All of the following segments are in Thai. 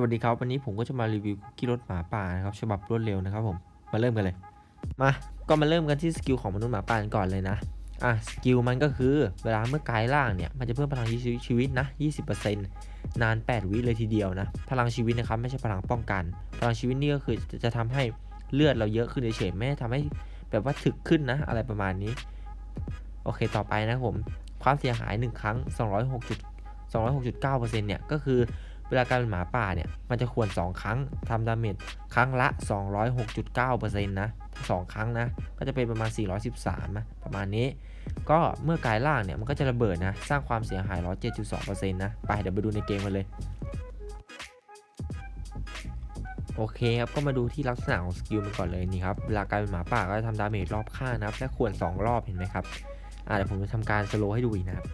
วัสดีครับ วันนี้ผมก็จะมารีวิวคุกกี้รสหมาป่านะครับฉบับรวดเร็วนะครับผมมาเริ่มกันเลย มาก็มาเริ่มกันที่สกิลของมนุษย์หมาป่ากันก่อนเลยนะอะสกิลมันก็คือเวลาเมื่อกายล่างเนี่ยมันจะเพิ่มพลังชีวิตนะ 20%นาน 8 วิเลยทีเดียวนะ พลังชีวิตนะครับไม่ใช่พลังป้องกัน พลังชีวิตนี่ก็คือจะจะทำให้เลือดเราเยอะขึ้นเฉยๆไม่ทำให้แบบว่าถึกขึ้นนะ อะไรประมาณนี้ โอเคต่อไปนะผมความเสียหาย 1 ครั้ง 206 206.9%เนี่ยก็คือ เวลากายเป็นหมาป่าเนี่ย มันจะควร 2 ครั้งทำดาเมจครั้งละ 206.9%นะสองครั้งนะ ก็จะเป็นประมาณ 413 นะ ประมาณนี้ ก็เมื่อกายล่างเนี่ย มันก็จะระเบิดนะ สร้างความเสียหาย 107.2%นะ ไป เดี๋ยวไปดูในเกมกันเลย โอเคครับ ก็มาดูที่ลักษณะของสกิลมันก่อนเลยนี่ครับ เวลากลายเป็นหมาป่าก็จะทำดาเมจรอบข้างนะครับ และควร 2 รอบเห็นไหมครับ อ่าเดี๋ยวผมจะทำการสโลว์ให้ดูอีกนะครับ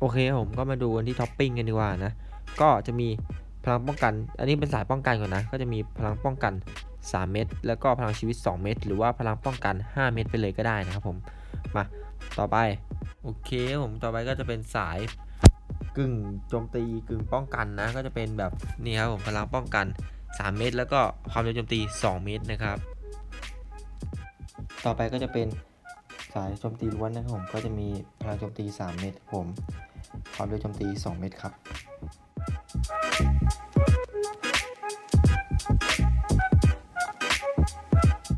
โอเคครับผมก็มาดูกันที่ท็อปปิ้งกันดีกว่านะ ก็จะมีพลังป้องกัน อันนี้เป็นสายป้องกันก่อนนะ ก็จะมีพลังป้องกัน 3 เม็ด แล้วก็พลังชีวิต 2 เม็ด หรือว่าพลังป้องกัน 5 เม็ดไปเลยก็ได้นะครับผม มา ต่อไป โอเคครับผม ต่อไปก็จะเป็นสายกึ่งโจมตีกึ่งป้องกันนะ ก็จะเป็นแบบนี่ครับผมพลังป้องกัน 3 เม็ด แล้วก็ความเร็วโจมตี 2 เม็ดนะครับ ต่อไปก็จะเป็น สายโจมตีล้วนนะครับผมก็จะมีพลังโจมตี 3 เม็ดครับผมความเร็วโจมตี 2 เม็ดครับ